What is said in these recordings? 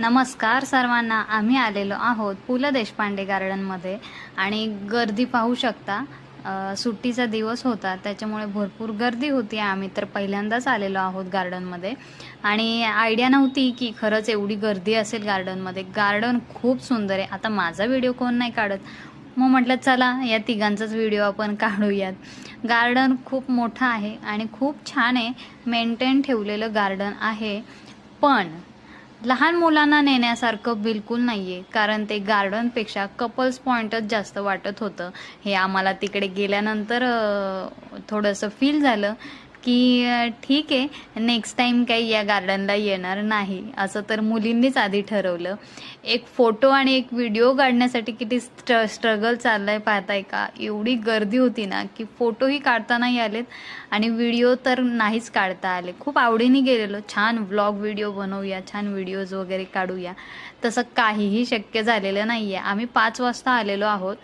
नमस्कार सर्वांना. आम्ही आलेलो आहोत पु ल देशपांडे गार्डनमध्ये. आणि गर्दी पाहू शकता सुट्टीचा दिवस होता. त्याच्यामुळे भरपूर गर्दी होती. आम्ही तर पहिल्यांदाच आलेलो आहोत गार्डनमध्ये. आणि आयडिया नव्हती की खरंच एवढी गर्दी असेल गार्डनमध्ये. गार्डन खूप सुंदर आहे. आता माझा व्हिडिओ कोण नाही काढत? मग म्हटलं चला या तिघांचाच व्हिडिओ आपण काढूयात. गार्डन खूप मोठं आहे आणि खूप छान आहे. मेंटेन ठेवलेलं गार्डन आहे. पण लहान मुलांना नेण्यासारखं बिलकुल नाही आहे कारण ते गार्डनपेक्षा कपल्स पॉईंटच जास्त वाटत होतं. हे आम्हाला तिकडे गेल्यानंतर थोडंसं फील झालं. की ठीक आहे नेक्स्ट टाईम काही या गार्डनला येणार नाही. असं तर मुलींनीच आधी ठरवलं. एक फोटो आणि एक व्हिडिओ काढण्यासाठी किती स्ट्र स्ट्रगल चाललं आहे पाहताय का? एवढी गर्दी होती ना की फोटोही काढता नाही आलेत आणि व्हिडिओ तर नाहीच काढता आले. खूप आवडीने गेलेलो. छान व्लॉग व्हिडिओ बनवूया छान व्हिडिओज वगैरे काढूया. तसं काहीही शक्य झालेलं नाही आहे आम्ही पाच वाजता आलेलो आहोत.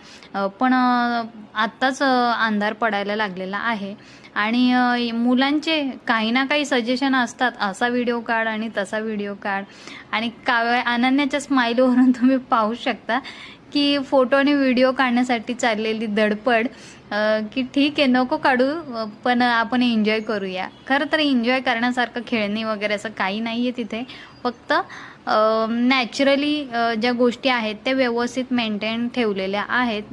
पण आत्ताच अंधार पडायला लागलेला आहे. आणि मुलांचे काही ना काही सजेशन असतात. असा व्हिडिओ काढ आणि तसा व्हिडिओ काढ. आणि काव्या अनन्याच्या स्माईलवरून तुम्ही पाहू शकता. की फोटो आणि व्हिडिओ काढण्यासाठी चाललेली धडपड की ठीक आहे नको काढू पण आपण एन्जॉय करूया. खरं तर एन्जॉय करण्यासारखं खेळणी वगैरे असं काही नाही आहे तिथे. फक्त नॅचरली ज्या गोष्टी आहेत त्या व्यवस्थित मेंटेन ठेवलेल्या आहेत.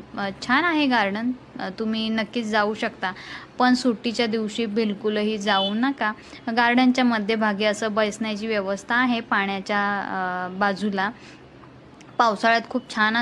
छान आहे गार्डन तुम्ही नक्कीच जाऊ शकता. पण सुट्टीच्या दिवशी बिलकुलही जाऊ नका. गार्डनच्या मध्यभागी असं बसण्याची व्यवस्था आहे पाण्याच्या बाजूला. पावसाळ्यात खूप छान